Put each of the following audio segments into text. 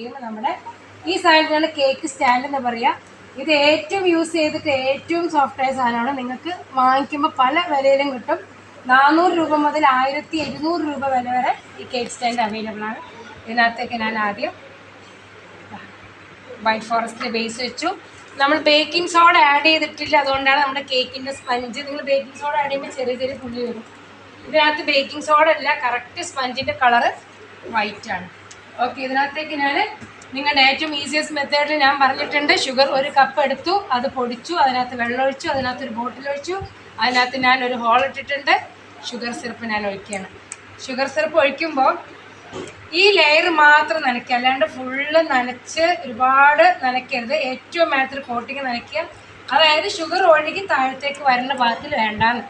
Cream നമ്മുടെ ഈ സാധനത്തിനാണ് cake stand എന്ന് പറയുക ഇത് ഏറ്റവും യൂസ് ചെയ്തിട്ട് ഏറ്റവും സോഫ്റ്റ് ആയ സാധനമാണ്. നിങ്ങൾക്ക് വാങ്ങിക്കുമ്പോൾ പല വിലയിലും കിട്ടും. നാനൂറ് രൂപ മുതൽ ആയിരത്തി ഇരുന്നൂറ് രൂപ വില വരെ ഈ കേക്ക് സ്റ്റാൻഡ് അവൈലബിൾ ആണ്. ഇതിനകത്തേക്ക് ഞാൻ ആദ്യം വൈറ്റ് ഫോറസ്റ്റിൽ ബേസ് വെച്ചു. നമ്മൾ ബേക്കിംഗ് സോഡ ആഡ് ചെയ്തിട്ടില്ല. അതുകൊണ്ടാണ് നമ്മുടെ കേക്കിന്റെ സ്പഞ്ച് നിങ്ങൾ ബേക്കിംഗ് സോഡ ആഡ് ചെയ്യുമ്പോൾ ചെറിയ ചെറിയ പുള്ളി വരും. ഇതിനകത്ത് ബേക്കിംഗ് സോഡ അല്ല കറക്റ്റ് സ്പഞ്ചിന്റെ കളറ് വൈറ്റ് ആണ്. ഓക്കെ ഇതിനകത്തേക്ക് ഞാൻ നിങ്ങളുടെ ഏറ്റവും ഈസിയസ്റ്റ് മെത്തേഡിൽ ഞാൻ പറഞ്ഞിട്ടുണ്ട്. ഷുഗർ ഒരു കപ്പ് എടുത്തു അത് പൊടിച്ചു അതിനകത്ത് വെള്ളമൊഴിച്ചു അതിനകത്ത് ഒരു ബോട്ടിൽ ഒഴിച്ചു. അതിനകത്ത് ഞാൻ ഒരു ഹോൾ ഇട്ടിട്ടുണ്ട്. ഷുഗർ സിറപ്പ് ഞാൻ ഒഴിക്കുകയാണ്. ഷുഗർ സിറപ്പ് ഒഴിക്കുമ്പോൾ ഈ ലെയർ മാത്രം നനയ്ക്കുക. അല്ലാണ്ട് ഫുള്ള് നനച്ച് ഒരുപാട് നനയ്ക്കരുത്. ഏറ്റവും മേലത്തിൽ കോട്ടിങ് നനയ്ക്കുക. അതായത് ഷുഗർ ഒഴുകി താഴത്തേക്ക് വരേണ്ട ഭാഗത്തിൽ വേണ്ടാന്ന്.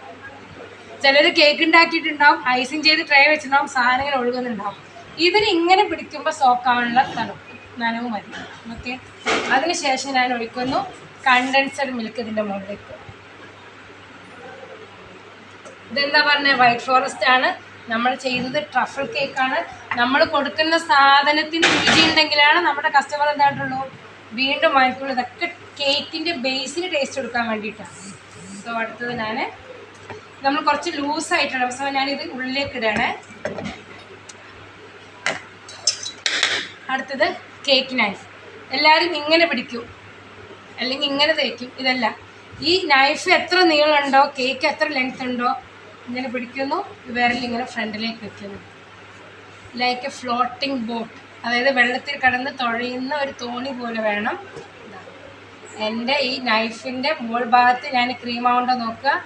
ചിലർ കേക്ക് ഉണ്ടാക്കിയിട്ടുണ്ടാവും ഐസിങ് ചെയ്ത് ട്രേ വെച്ചിട്ടുണ്ടാവും സാധനങ്ങൾ ഒഴുകുന്നുണ്ടാവും. ഇതിന് ഇങ്ങനെ പിടിക്കുമ്പോൾ സോക്കാനുള്ള തണുപ്പ് നനവ് മതി. ഓക്കെ? അതിനുശേഷം ഞാൻ ഒഴിക്കുന്നു. കണ്ടൻസഡ് മിൽക്ക് ഇതിന്റെ മുകളിലേക്ക്. ഇതെന്താ പറഞ്ഞത് വൈറ്റ് ഫോറസ്റ്റ് ആണ്. നമ്മൾ ചെയ്യുന്നത് ട്രഫിൾ കേക്കാണ് നമ്മൾ കൊടുക്കുന്ന സാധനത്തിന് രുചി ഉണ്ടെങ്കിലാണ് നമ്മുടെ കസ്റ്റമർ എന്തായിട്ടുള്ളൂ? വീണ്ടും വാങ്ങിക്കുള്ളൂ. ഇതൊക്കെ കേക്കിന്റെ ബേസിന് ടേസ്റ്റ് കൊടുക്കാൻ വേണ്ടിയിട്ടാണ്. സോ അടുത്തത് ഞാൻ നമ്മൾ കുറച്ച് ലൂസായിട്ടാണ് സോ ഞാനിത് ഉള്ളിലേക്ക് ഇടണേ. അടുത്തത് കേക്ക് നൈഫ് എല്ലാവരും ഇങ്ങനെ പിടിക്കും. അല്ലെങ്കിൽ ഇങ്ങനെ തേക്കും. ഇതല്ല. ഈ നൈഫ് എത്ര നീളമുണ്ടോ കേക്ക് എത്ര ലെങ്ത് ഉണ്ടോ ഇങ്ങനെ പിടിക്കുന്നു. വിരൽ ഇങ്ങനെ ഫ്രണ്ടിലേക്ക് വെക്കുന്നു. ലൈക്ക് എ ഫ്ലോട്ടിംഗ് ബോട്ട് അതായത് വെള്ളത്തിൽ കടന്ന് തുഴയുന്ന ഒരു തോണി പോലെ വേണം. എന്റെ ഈ നൈഫിന്റെ മുകൾ ഭാഗത്ത് ഞാൻ ക്രീം ആവുണ്ടോ നോക്കുക.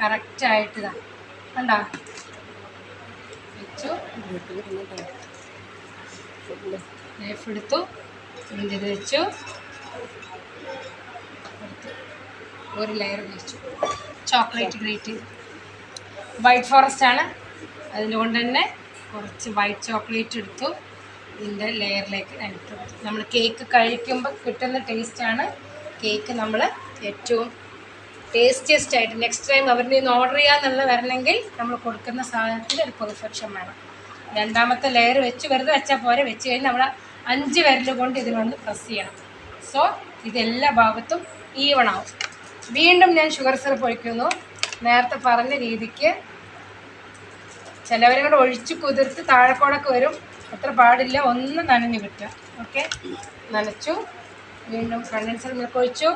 കറക്റ്റായിട്ട് ഇതാ. കണ്ടോ? വെച്ചു. നൈഫ് എടുത്തു. ഇത് വെച്ചു? ഒരു ലെയർ വെച്ചു ചോക്ലേറ്റ് ഗ്രേറ്റ് വൈറ്റ് ഫോറസ്റ്റ് ആണ്. അതുകൊണ്ട് തന്നെ കുറച്ച് വൈറ്റ് ചോക്ലേറ്റ് എടുത്തു. ഇതിന്റെ ലെയറിലേക്ക് കൊടുത്തു നമ്മൾ കേക്ക് കഴിക്കുമ്പോൾ കിട്ടുന്ന ടേസ്റ്റാണ് കേക്ക് നമ്മൾ ഏറ്റവും ടേസ്റ്റിയസ്റ്റ് ആയിട്ട് നെക്സ്റ്റ് ടൈം അവരിൽ നിന്ന് ഓർഡർ ചെയ്യാന്നുള്ള വരണമെങ്കിൽ നമ്മൾ കൊടുക്കുന്ന സാധനത്തിൽ ഒരു പെർഫെക്ഷൻ വേണം. രണ്ടാമത്തെ ലെയർ വെച്ച് വെറുതെ വെച്ചാൽ പോരെ. വെച്ച് കഴിഞ്ഞ് നമ്മൾ അഞ്ച് വിരൽ കൊണ്ട് ഇതിനൊന്ന് പ്രസ് ചെയ്യണം. സോ ഇതെല്ലാ ഭാഗത്തും ഈവൺ ആവും. വീണ്ടും ഞാൻ ഷുഗർ സിറപ്പ് ഒഴിക്കുന്നു. നേരത്തെ പറഞ്ഞ രീതിക്ക് ചിലവരും കൂടെ ഒഴിച്ച് കുതിർത്ത് താഴെക്കോടൊക്കെ വരും. അത്ര പാടില്ല. ഒന്ന് നനഞ്ഞു കിട്ടുക ഓക്കെ നനച്ചു. വീണ്ടും കണ്ടൻസർ മിൽക്ക് ഒഴിച്ചു.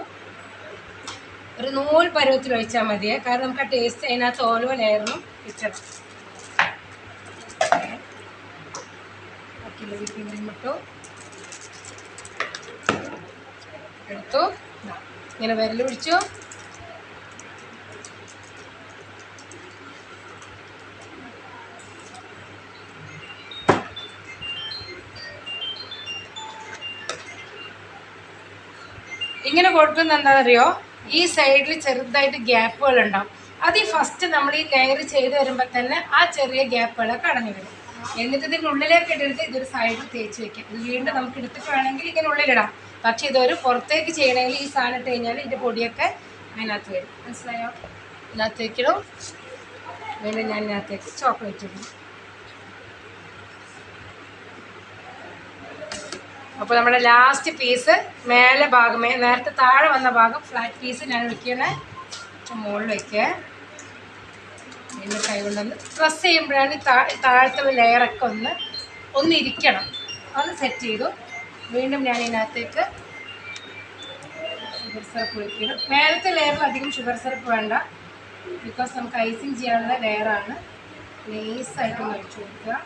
ഒരു നൂൽ പരുവത്തിൽ ഒഴിച്ചാൽ മതിയേ. കാരണം നമുക്ക് ആ ടേസ്റ്റ് അതിനകത്ത് ഓരോ ലെയറിനും കിട്ടണം ഓക്കെ വിപ്പിംഗ് ഇട്ടു. എടുത്തു. ഇങ്ങനെ വിരൽ പിടിച്ചു. ഇങ്ങനെ കൊടുക്കുന്ന എന്താണെന്നറിയോ? ഈ സൈഡിൽ ചെറുതായിട്ട് ഗ്യാപ്പുകൾ ഉണ്ടാവും അത് ഈ ഫസ്റ്റ് നമ്മൾ ഈ ലെയർ ചെയ്ത് വരുമ്പോൾ തന്നെ ആ ചെറിയ ഗ്യാപ്പുകളൊക്കെ അടഞ്ഞു വരും. എന്നിട്ട് ഇതിന്റെ ഉള്ളിലേക്ക് ഇട്ടെടുത്ത് ഇതൊരു സൈഡിൽ തേച്ച് വെക്കാം. ഇത് വീണ്ടും നമുക്ക് എടുത്തിട്ട് വേണമെങ്കിൽ ഇങ്ങനെ ഉള്ളിലിടാം. പക്ഷെ ഇതൊരു പുറത്തേക്ക് ചെയ്യണമെങ്കിൽ ഈ സാധനം ഇട്ട് കഴിഞ്ഞാൽ ഇതിന്റെ പൊടിയൊക്കെ അതിനകത്ത് വരും. മനസ്സിലായോ? ഇതിനകത്തേക്കിടും വീണ്ടും ഞാൻ ഇതിനകത്തേക്ക് ചോക്ലേറ്റ് ഇടും. അപ്പോൾ നമ്മുടെ ലാസ്റ്റ് പീസ് മേലെ ഭാഗമേ നേരത്തെ താഴെ വന്ന ഭാഗം ഫ്ലാറ്റ് പീസ് ഞാൻ വെക്കണേ മുകളിൽ വയ്ക്കുക പിന്നെ കൈ കൊണ്ടൊന്ന് പ്രസ് ചെയ്യുമ്പോഴാണ് താ- താഴത്തെ ലെയറൊക്കെ ഒന്ന് ഒന്നിരിക്കണം ഒന്ന് സെറ്റ് ചെയ്തു. വീണ്ടും ഞാൻ ഇതിനകത്തേക്ക് ഷുഗർ സിറപ്പ് ഒഴിക്കണം മേലത്തെ ലെയറിൽ അധികം ഷുഗർ സിറപ്പ് വേണ്ട. ബിക്കോസ് നമുക്ക് ഐസിങ് ചെയ്യാനുള്ള ലെയറാണ് നൈസായിട്ട് ഒഴിച്ചു കൊടുക്കുക.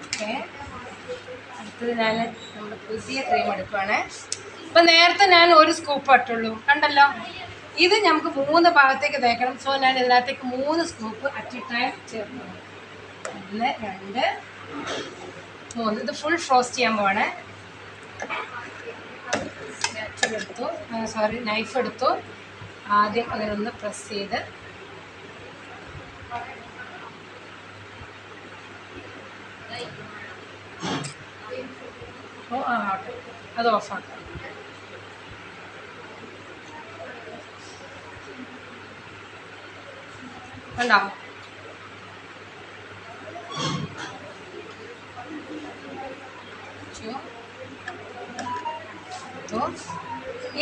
ഓക്കെ അടുത്തത് ഞാൻ നമ്മുടെ പുതിയ ക്രീം എടുക്കുവാണ്. ഇപ്പം നേരത്തെ ഞാൻ ഒരു സ്കൂപ്പ് ഇട്ടുള്ളൂ. കണ്ടല്ലോ? ഇത് നമുക്ക് മൂന്ന് ഭാഗത്തേക്ക് തേക്കണം. സോ ഞാൻ ഇതിനകത്തേക്ക് മൂന്ന് സ്കൂപ്പ് അറ്റ് ടൈം ചേർക്കുന്നു. ഒന്ന് രണ്ട് മൂന്ന്. ഇത് ഫുൾ ഫ്രോസ്റ്റ് ചെയ്യാൻ പോവാണ്. എടുത്തു. സോറി നൈഫ് എടുത്തു. ആദ്യം അതിനൊന്ന് പ്രസ് ചെയ്ത്. ഓ ആ ഓക്കെ അത് ഓഫാക്കാം കണ്ടോ?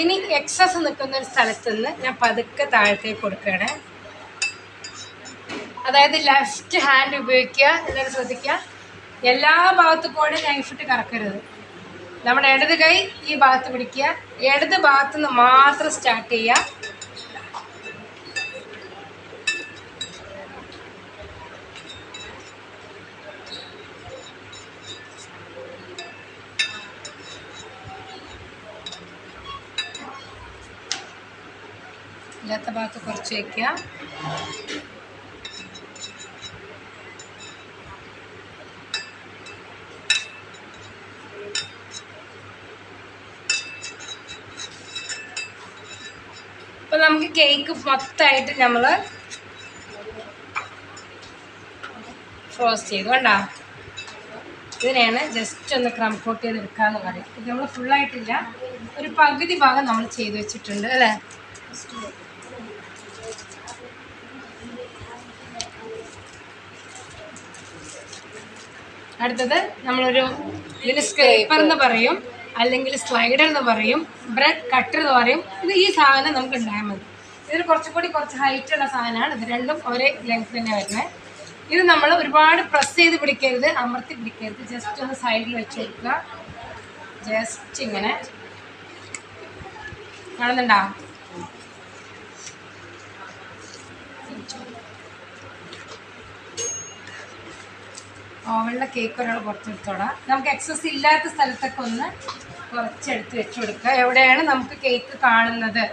ഇനി എക്സസ് നിൽക്കുന്ന ഒരു സ്ഥലത്ത് നിന്ന് ഞാൻ പതുക്കെ താഴത്തേക്ക് കൊടുക്കുകയാണ്. അതായത് ലെഫ്റ്റ് ഹാൻഡ് ഉപയോഗിക്കുക എന്നൊരു ശ്രദ്ധിക്കുക. എല്ലാ ഭാഗത്തു കൂടെ നൈഫിട്ട് കറക്കരുത്. നമ്മുടെ ഇടത് കൈ ഈ ഭാഗത്ത് പിടിക്കുക. ഇടത് ഭാഗത്തുനിന്ന് മാത്രം സ്റ്റാർട്ട് ചെയ്യുക. ഇല്ലാത്ത ഭാഗത്ത് കുറച്ച് വയ്ക്കുക അപ്പൊ നമുക്ക് കേക്ക് മൊത്തമായിട്ട് നമ്മൾ ഫ്രോസ്റ്റ് ചെയ്തു കണ്ടോ? ഇതിനെയാണ് ജസ്റ്റ് ഒന്ന് ക്രം കോട്ട് ചെയ്ത് എടുക്കാന്ന് പറയും. ഇത് നമ്മൾ ഫുള്ളായിട്ടില്ല ഒരു പകുതി ഭാഗം നമ്മൾ ചെയ്തു വെച്ചിട്ടുണ്ട് അല്ലേ? അടുത്തത് നമ്മളൊരു ഇതിന് സ്ക്രേപ്പർ എന്ന് പറയും അല്ലെങ്കിൽ സ്ലൈഡർ എന്ന് പറയും ബ്രെഡ് കട്ടർ എന്ന് പറയും. ഇത് ഈ സാധനം നമുക്ക് ഉണ്ടായാൽ മതി. ഇതിന് കുറച്ചും കൂടി കുറച്ച് ഹൈറ്റ് ഉള്ള സാധനമാണ്. ഇത് രണ്ടും ഒരേ ലെങ്ത് തന്നെ വരുന്നത് ഇത് നമ്മൾ ഒരുപാട് പ്രസ് ചെയ്ത് പിടിക്കരുത് അമർത്തി പിടിക്കരുത്. ജസ്റ്റ് ഒന്ന് സൈഡിൽ വെച്ച് കൊടുക്കുക. ജസ്റ്റ് ഇങ്ങനെ. കാണുന്നുണ്ടോ? ഓവനിലെ കേക്ക് ഒരാൾ പുറത്തെടുത്തോളാം നമുക്ക് എക്സസ് ഇല്ലാത്ത സ്ഥലത്തൊക്കെ ഒന്ന് കുറച്ചെടുത്ത് വെച്ച് കൊടുക്കുക എവിടെയാണ് നമുക്ക് കേക്ക് കാണുന്നത്?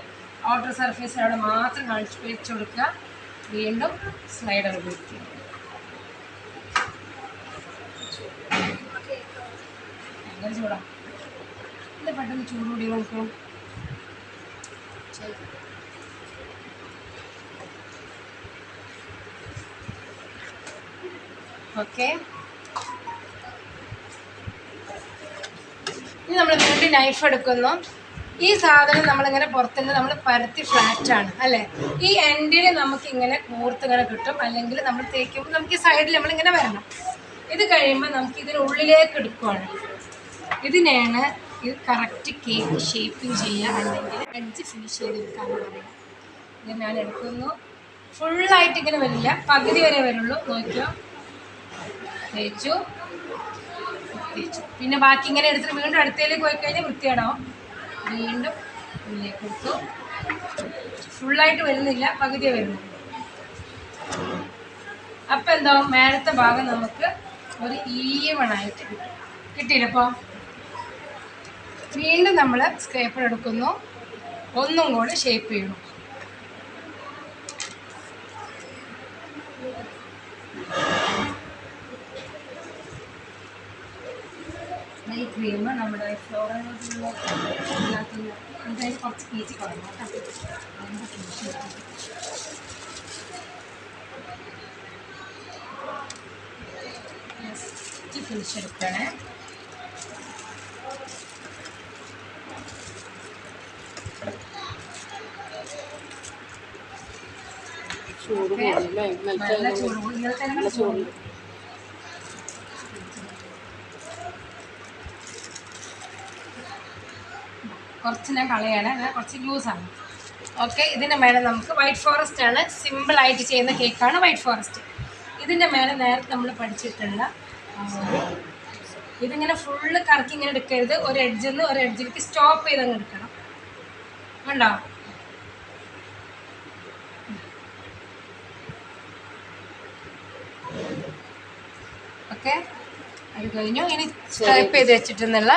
ഔട്ടർ സർഫേസ് അവിടെ മാത്രം കാണിച്ച് വെച്ച് കൊടുക്കുക വീണ്ടും സ്ലൈഡർ ഉപയോഗിക്കുക. ഭയങ്കര ചൂടാ. എന്താ പെട്ടെന്ന് ചൂടുകൂടി നമുക്ക്? ഓക്കെ ഇനി നമ്മൾ വീണ്ടും നൈഫ് എടുക്കുന്നു. ഈ സാധനം നമ്മളിങ്ങനെ പുറത്തുനിന്ന് നമ്മൾ പരത്തി ഫ്ലാറ്റ് ആണ് അല്ലേ? ഈ എൻഡിൽ നമുക്ക് ഇങ്ങനെ കൂർത്ത് ഇങ്ങനെ കിട്ടും. അല്ലെങ്കിൽ നമ്മൾ തേക്കുമ്പോൾ നമുക്ക് ഈ സൈഡിൽ നമ്മളിങ്ങനെ വരണം. ഇത് കഴിയുമ്പോൾ നമുക്ക് ഇതിനുള്ളിലേക്ക് എടുക്കുവാണ്. ഇതിനെയാണ് ഇത് കറക്റ്റ് കേക്ക് ഷേപ്പിംഗ് ചെയ്യുക. അല്ലെങ്കിൽ എഡ്ജ് ഫിനിഷ് ചെയ്തെടുക്കാന്ന് പറയാം ഇത് ഞാൻ എടുക്കുന്നു. ഫുള്ളായിട്ട് ഇങ്ങനെ വരില്ല. പകുതി വരെ വരുള്ളൂ. നോക്കിയോ? തേച്ചു. തേച്ചു പിന്നെ ബാക്കി ഇങ്ങനെ എടുത്തിട്ട് വീണ്ടും അടുത്തേലേക്ക് പോയി കഴിഞ്ഞാൽ വൃത്തിയാടാവും വീണ്ടും ഉള്ളിലേക്ക് എടുത്തു. ഫുള്ളായിട്ട് വരുന്നില്ല പകുതിയെ വരുന്നു അപ്പം എന്തോ മേലത്തെ ഭാഗം നമുക്ക് ഒരു ഈവണായിട്ട് കിട്ടും. കിട്ടിയില്ലപ്പോൾ വീണ്ടും നമ്മൾ സ്ക്രേപ്പർ എടുക്കുന്നു. ഒന്നും കൂടെ ഷേപ്പ് ചെയ്യണം ഈ ക്രീം നമ്മുടെ ഫ്ലോറിനുള്ള എന്തായാലും കുറച്ച് കീറ്റി കുറഞ്ഞു കേട്ടോ. അതിന്റെ ഫിനിഷ് ജസ്റ്റ് ഫിനിഷ് എടുക്കണേ ചൂട് നല്ല ചൂട്. നല്ല ചൂട്. കുറച്ച് ഞാൻ കളയാണ്. അങ്ങനെ കുറച്ച് ലൂസാണ് ഓക്കെ ഇതിന്റെ മേലെ നമുക്ക് വൈറ്റ് ഫോറസ്റ്റ് ആണ്. സിമ്പിളായിട്ട് ചെയ്യുന്ന കേക്കാണ് വൈറ്റ് ഫോറസ്റ്റ് ഇതിന്റെ മേലെ നേരത്തെ നമ്മൾ പഠിച്ചിട്ടുള്ള ഇതിങ്ങനെ ഫുള്ള് കറക്കി ഇങ്ങനെ എടുക്കരുത്. ഒരു എഡ്ജിൽ നിന്ന് ഒരു എഡ്ജിലേക്ക് സ്റ്റോപ്പ് ചെയ്ത് അങ്ങ് എടുക്കണം. കണ്ടോ? ഓക്കെ അത് കഴിഞ്ഞു. ഇനി സ്റ്റൈപ്പ് ചെയ്ത് വെച്ചിട്ടുള്ള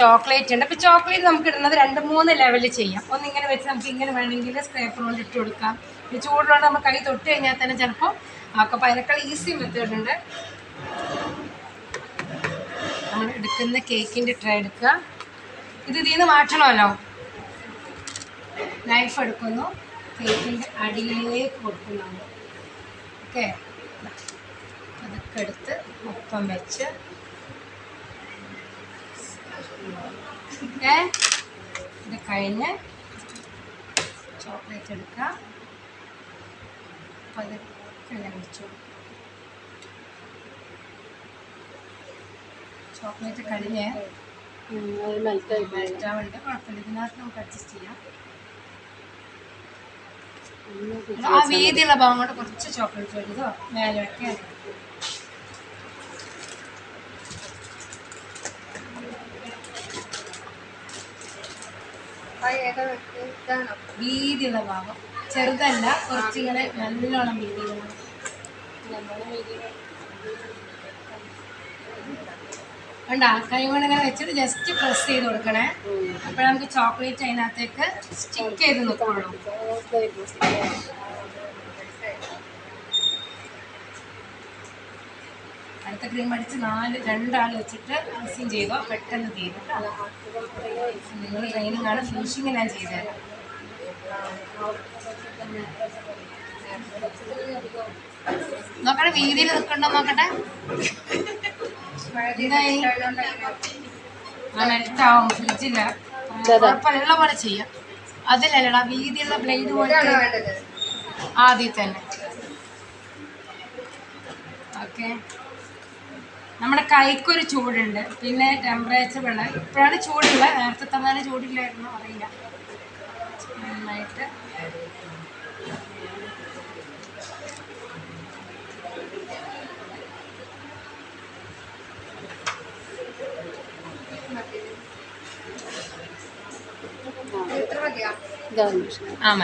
ചോക്ലേറ്റ് ഉണ്ട്. അപ്പോൾ ചോക്ലേറ്റ് നമുക്ക് ഇടുന്നത് രണ്ട് മൂന്ന് ലെവലിൽ ചെയ്യാം. ഒന്നിങ്ങനെ വെച്ച് നമുക്ക് ഇങ്ങനെ വേണമെങ്കിൽ സ്ക്രേപ്പർ കൊണ്ട് ഇട്ട് കൊടുക്കാം. ഈ ചൂടുകൊണ്ട് നമ്മൾ കൈ തൊട്ട് കഴിഞ്ഞാൽ തന്നെ ചിലപ്പോൾ അപ്പോൾ അതിനേക്കാൾ ഈസി മെത്തേഡ് ഉണ്ട്. നമ്മൾ എടുക്കുന്ന കേക്കിന്റെ ട്രേ എടുക്കുക ഇത് ഇതിൽ നിന്ന് മാറ്റണമല്ലോ. നൈഫ് എടുക്കുന്നു. കേക്കിന്റെ അടിയിലേക്ക് കൊടുക്കുന്നുണ്ട് ഓക്കെ അതൊക്കെ എടുത്ത് ഒപ്പം വെച്ച് ഏ? ഇത് കഴിഞ്ഞ് ചോക്ലേറ്റ് എടുക്കുക. പതുക്കെ ഇങ്ങനെ വെച്ചു. ചോക്ലേറ്റ് കഴിഞ്ഞ് മെൽറ്റാവുണ്ട് കുഴപ്പമില്ല. ഇതിനകത്ത് നമുക്ക് അഡ്ജസ്റ്റ് ചെയ്യാം. ആ വീതിയുള്ള ഭാഗം കൊണ്ട് കുറച്ച് ചോക്ലേറ്റ് വരുന്നതോ മേലെ വീതിയുള്ള ഭാഗം. ചെറുതല്ല കുറച്ചിങ്ങനെ നല്ലോണം വീതിയുള്ള വേണ്ട കൈകൊണ്ടിങ്ങനെ വെച്ചിട്ട് ജസ്റ്റ് പ്രസ് ചെയ്ത് കൊടുക്കണേ. അപ്പോഴേ നമുക്ക് ചോക്ലേറ്റ് അതിനകത്തേക്ക് സ്റ്റിക്ക് ചെയ്ത് നിൽക്കുള്ളൂ. അടുത്ത ക്രീം അടിച്ച് നാല് രണ്ടാൾ വെച്ചിട്ട് ഐസിങ് ചെയ്തോ പെട്ടെന്ന് തീരും നിങ്ങൾ ട്രെയിനിങ് ആണ് ഫിനിഷിങ് ഞാൻ ചെയ്തത് നോക്കട്ടെ വീതിയിൽ നിൽക്കണ്ടോ നോക്കട്ടെ? നെറ്റാവും ഫ്രിഡ്ജില്ല. കുഴപ്പമില്ല പോലെ ചെയ്യാം. അതിലല്ലടാ വീതിയുള്ള ബ്ലേഡ് പോലെ. ആദ്യം തന്നെ ഓക്കെ നമ്മുടെ കൈക്കൊരു ചൂടുണ്ട്. പിന്നെ ടെമ്പറേച്ചർ വെള്ളം ഇപ്പോഴാണ് ചൂടുള്ള നേരത്തെ തന്നാലും ചൂടില്ലായിരുന്നു അറിയില്ല. നന്നായിട്ട്. ആ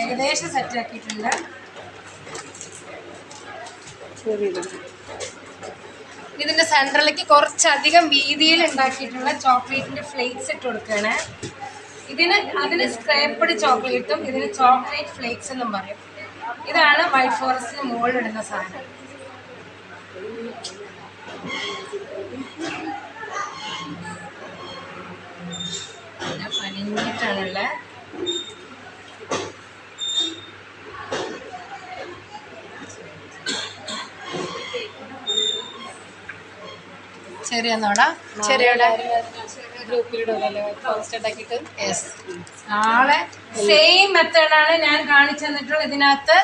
ഏകദേശം സെറ്റ് ആക്കിയിട്ടുണ്ട് ചെയ്തിട്ടുണ്ട്. സെൻട്രലേക്ക് കുറച്ചധികം വീതിയിൽ ഉണ്ടാക്കിയിട്ടുള്ള ചോക്ലേറ്റിന്റെ ഫ്ലേക്സ് ഇട്ട് കൊടുക്കുകയാണ്. ഇതിന് അതിന് സ്ക്രേപ്പഡ് ചോക്ലേറ്റും ഇതിന് ചോക്ലേറ്റ് ഫ്ലേക്സ് എന്നും പറയും. ഇതാണ് വൈറ്റ് ഫോറസ്റ്റിന് മുകളിലിടുന്ന സാധനം. പിന്നെ ചെറിയൊന്നോടാ. ചെറിയോടെ നാളെ സെയിം മെത്തേഡാണ് ഞാൻ കാണിച്ചു തന്നിട്ടുള്ളത്. ഇതിനകത്ത്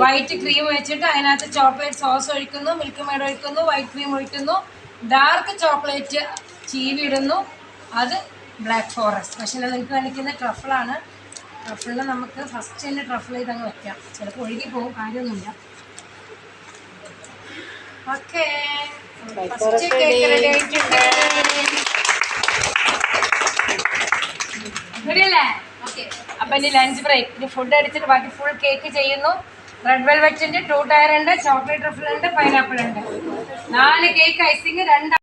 വൈറ്റ് ക്രീം വെച്ചിട്ട് അതിനകത്ത് ചോക്ലേറ്റ് സോസ് ഒഴിക്കുന്നു മിൽക്ക് മേഡ് ഒഴിക്കുന്നു വൈറ്റ് ക്രീം ഒഴിക്കുന്നു ഡാർക്ക് ചോക്ലേറ്റ് ചീവി ഇടുന്നു. അത് ബ്ലാക്ക് ഫോറസ്റ്റ് പക്ഷേ നിങ്ങൾക്ക് കാണിക്കുന്ന ട്രഫിളാണ് ട്രഫിളിൽ നമുക്ക് ഫസ്റ്റ് തന്നെ ട്രഫിൾ ചെയ്ത് അങ്ങ് വെക്കാം. ചിലപ്പോൾ ഒഴുകി പോകും കാര്യമൊന്നുമില്ല. ഓക്കേ അപ്പൊ ഇനി ലഞ്ച് ബ്രേക്ക്. ഇനി ഫുഡ് അടിച്ചിട്ട് ബാക്കി ഫുൾ കേക്ക് ചെയ്യുന്നു. റെഡ് വെൽവെറ്റ് ഉണ്ട് ടൂ ടയർ ഉണ്ട് ചോക്ലേറ്റ് റഫിൾ ഉണ്ട് പൈനാപ്പിൾ ഉണ്ട്. നാല് കേക്ക് ഐസിങ് രണ്ട്